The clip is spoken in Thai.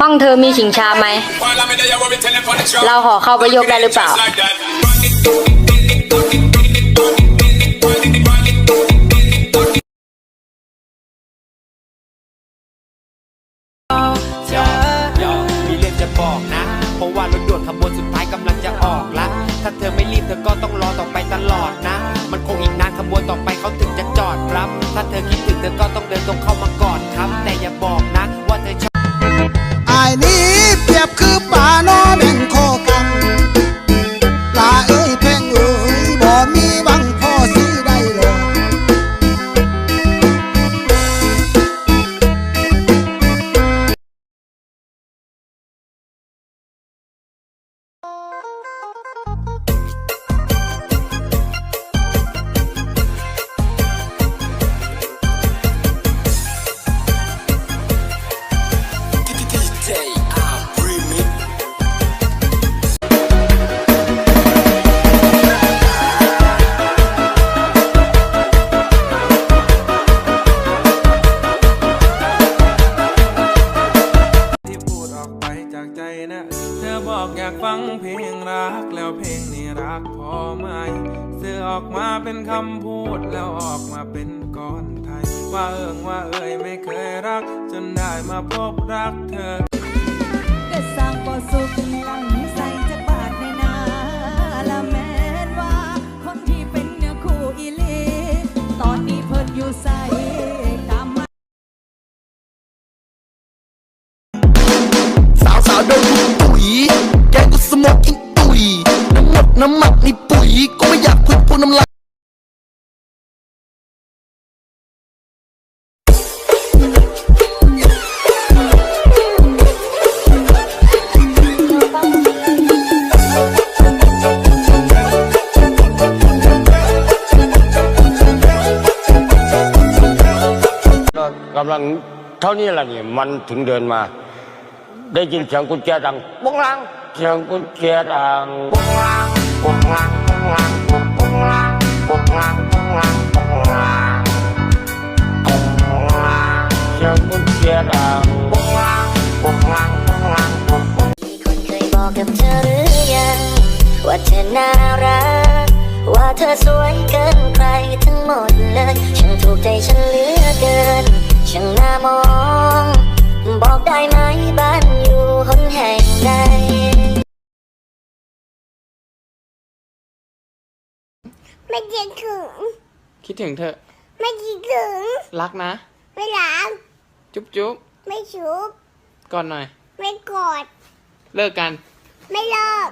ห้องเธอมีชิงชาไหม เราขอเข้าไปยกได้หรือเปล่าเธอยอมีเรื่องจะบอกนะ เพราะว่ารถด่วนขบวนสุดท้ายกำลังจะออกละ ถ้าเธอไม่รีบเธอก็ต้องรอต่อไปตลอดนะ มันคงอีกนานขบวนต่อไปเขาถึงจะจอดครับ ถ้าเธอคิดถึงเธอก็ต้องเดินตรงเข้ามากอดครับ แต่อย่าบอกนะว่าเธอชอบายนี้เปรียบคือ นะเธอบอกอยากฟังเพลงรักแล้วเพลงนี้รักพอไหมเสือออกมาเป็นคำพูดแล้วออกมาเป็นก้อนไทย ว่าเอิงว่าเอ่ยไม่เคยรัก จนได้มาพบรักเธอ มกินตุยน้ำหมดน้ำหมักนี่ปุ๋ยก็ไม่อยากพูดพูดน้ำลายก็กำลังเท่านี้แหละนี่มันถึงเดินมา ได้ยินเสียงกุญแจดังปุ้งลัง เสียงกุญแจดังปุ้งลังปุ้งลังปุ้งลังปุ้งปุ้งลังปุ้งลังปุ้งลังปุ้งลังปุ้งลังเสียงกุญแจดังปุ้งลังปุ้งลังปุ้งลังปุ้งปุ้งมีคนเคยบอกกับเธอหรือยัง ว่าเธอน่ารัก ว่าเธอสวยเกินใครทั้งหมดเลยช่างถูกใจฉันเหลือเกินช่างน่ามอง บอกได้ไหมบ้านอยู่หนแห่งใด ไม่คิดถึง คิดถึงเธอไม่คิดถึง รักนะ ไม่รักจุ๊บจุ๊บไม่จุ๊บก่อนหน่อย ไม่กอด เลิกกัน ไม่เลิก